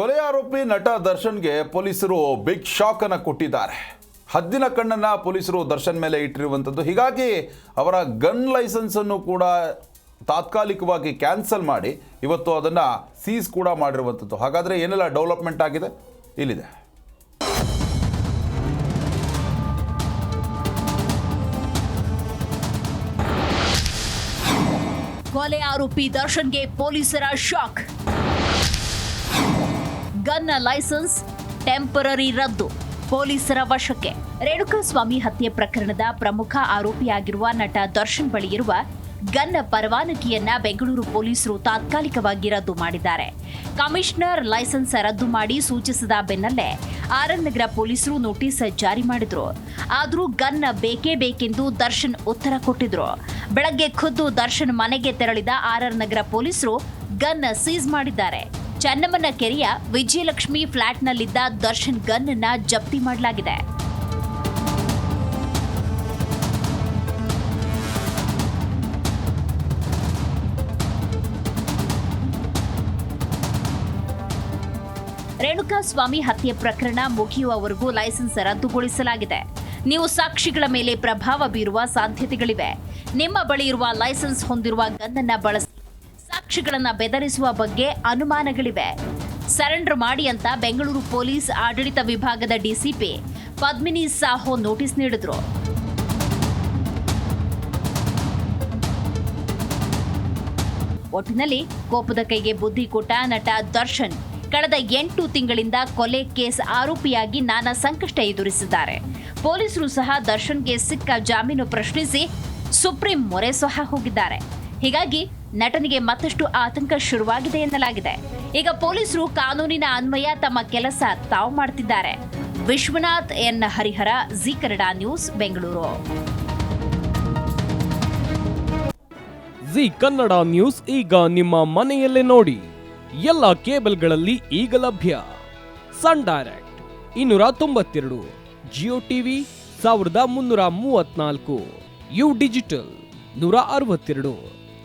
ಕೊಲೆ ಆರೋಪಿ ನಟ ದರ್ಶನ್ಗೆ ಪೊಲೀಸರು ಬಿಗ್ ಶಾಕ್ ಅನ್ನು ಕೊಟ್ಟಿದ್ದಾರೆ. ಹದ್ದಿನ ಕಣ್ಣನ್ನ ಪೊಲೀಸರು ದರ್ಶನ್ ಮೇಲೆ ಇಟ್ಟಿರುವಂಥದ್ದು ಹೀಗಾಗಿ ಅವರ ಗನ್ ಲೈಸೆನ್ಸ್ ಅನ್ನು ಕೂಡ ತಾತ್ಕಾಲಿಕವಾಗಿ ಕ್ಯಾನ್ಸಲ್ ಮಾಡಿ ಇವತ್ತು ಅದನ್ನ ಸೀಸ್ ಕೂಡ ಮಾಡಿರುವಂಥದ್ದು ಹಾಗಾದ್ರೆ ಏನೆಲ್ಲ ಡೆವಲಪ್ಮೆಂಟ್ ಆಗಿದೆ? ಇಲ್ಲಿದೆ. ಕೊಲೆ ಆರೋಪಿ ದರ್ಶನ್ಗೆ ಪೊಲೀಸರ ಶಾಕ್. ಗನ್ನ ಲೈಸೆನ್ಸ್ ಟೆಂಪರರಿ ರದ್ದು. ಪೊಲೀಸರ ವಶಕ್ಕೆ. ರೇಣುಕಾಸ್ವಾಮಿ ಹತ್ಯೆ ಪ್ರಕರಣದ ಪ್ರಮುಖ ಆರೋಪಿಯಾಗಿರುವ ನಟ ದರ್ಶನ್ ಬಳಿ ಇರುವ ಗನ್ನ ಪರವಾನಗಿಯನ್ನ ಬೆಂಗಳೂರು ಪೊಲೀಸರು ತಾತ್ಕಾಲಿಕವಾಗಿ ರದ್ದು ಮಾಡಿದ್ದಾರೆ. ಕಮಿಷನರ್ ಲೈಸೆನ್ಸ್ ರದ್ದು ಮಾಡಿ ಸೂಚಿಸಿದ ಬೆನ್ನಲ್ಲೇ ಆರ್ಎನ್ ನಗರ ಪೊಲೀಸರು ನೋಟಿಸ್ ಜಾರಿ ಮಾಡಿದ್ರು. ಆದರೂ ಗನ್ ಬೇಕೇ ಬೇಕೆಂದು ದರ್ಶನ್ ಉತ್ತರ ಕೊಟ್ಟಿದ್ರು. ಬೆಳಗ್ಗೆ ಖುದ್ದು ದರ್ಶನ್ ಮನೆಗೆ ತೆರಳಿದ ಆರ್ಆರ್ ನಗರ ಪೊಲೀಸರು ಗನ್ ಸೀಸ್ ಮಾಡಿದ್ದಾರೆ. ಚನ್ನಮ್ಮನ ಕೆರೆಯ ವಿಜಯಲಕ್ಷ್ಮಿ ಫ್ಲಾಟ್ನಲ್ಲಿದ್ದ ದರ್ಶನ್ ಗನ್ ಅನ್ನ ಜಪ್ತಿ ಮಾಡಲಾಗಿದೆ. ರೇಣುಕಾಸ್ವಾಮಿ ಹತ್ಯೆ ಪ್ರಕರಣ ಮುಗಿಯುವವರೆಗೂ ಲೈಸೆನ್ಸ್ ರದ್ದುಗೊಳಿಸಲಾಗಿದೆ. ನೀವು ಸಾಕ್ಷಿಗಳ ಮೇಲೆ ಪ್ರಭಾವ ಬೀರುವ ಸಾಧ್ಯತೆಗಳಿವೆ. ನಿಮ್ಮ ಬಳಿ ಇರುವ ಲೈಸೆನ್ಸ್ ಹೊಂದಿರುವ ಗನ್ನನ್ನ ಬಳಸಿ ಸಾಕ್ಷಿಗಳನ್ನ ಬೆದರಿಸುವ ಬಗ್ಗೆ ಅನುಮಾನಗಳಿವೆ. ಸರೆಂಡರ್ ಮಾಡಿ ಅಂತ ಬೆಂಗಳೂರು ಪೊಲೀಸ್ ಆಡಳಿತ ವಿಭಾಗದ ಡಿಸಿಪಿ ಪದ್ಮಿನಿ ಸಾಹೋ ನೋಟಿಸ್ ನೀಡಿದ್ರು. ಒಟ್ಟಿನಲ್ಲಿ ಕೋಪದ ಕೈಗೆ ಬುದ್ಧಿ ಕೊಟ್ಟ ನಟ ದರ್ಶನ್ ಕಳೆದ ಎಂಟು ತಿಂಗಳಿಂದ ಕೊಲೆ ಕೇಸ್ ಆರೋಪಿಯಾಗಿ ನಾನಾ ಸಂಕಷ್ಟ ಎದುರಿಸಿದ್ದಾರೆ. ಪೊಲೀಸರು ಸಹ ದರ್ಶನ್ಗೆ ಸಿಕ್ಕ ಜಾಮೀನು ಪ್ರಶ್ನಿಸಿ ಸುಪ್ರೀಂ ಮೊರೆ ಸಹ ಹೋಗಿದ್ದಾರೆ. ಹೀಗಾಗಿ ನಟನಿಗೆ ಮತ್ತಷ್ಟು ಆತಂಕ ಶುರುವಾಗಿದೆ ಎನ್ನಲಾಗಿದೆ. ಈಗ ಪೊಲೀಸರು ಕಾನೂನಿನ ಅನ್ವಯ ತಮ್ಮ ಕೆಲಸ ತಾವು ಮಾಡ್ತಿದ್ದಾರೆ. Vishwanath N Harihara, Zee Kannada news, Bengaluru. Zee Kannada news ಈಗ ನಿಮ್ಮ ಮನೆಯಲ್ಲೇ ನೋಡಿ. ಎಲ್ಲ ಕೇಬಲ್ಗಳಲ್ಲಿ ಈಗ ಲಭ್ಯ. ಸನ್ ಡೈರೆಕ್ಟ್, ಇನ್ನೂರ ತೊಂಬತ್ತೆರಡು, ಜಿಯೋ ಟಿವಿ, ಸಾವಿರದ ಮುನ್ನೂರ ಮೂವತ್ನಾಲ್ಕು ಯು ಡಿಜಿಟಲ್, ನೂರ ಅರವತ್ತೆರಡು.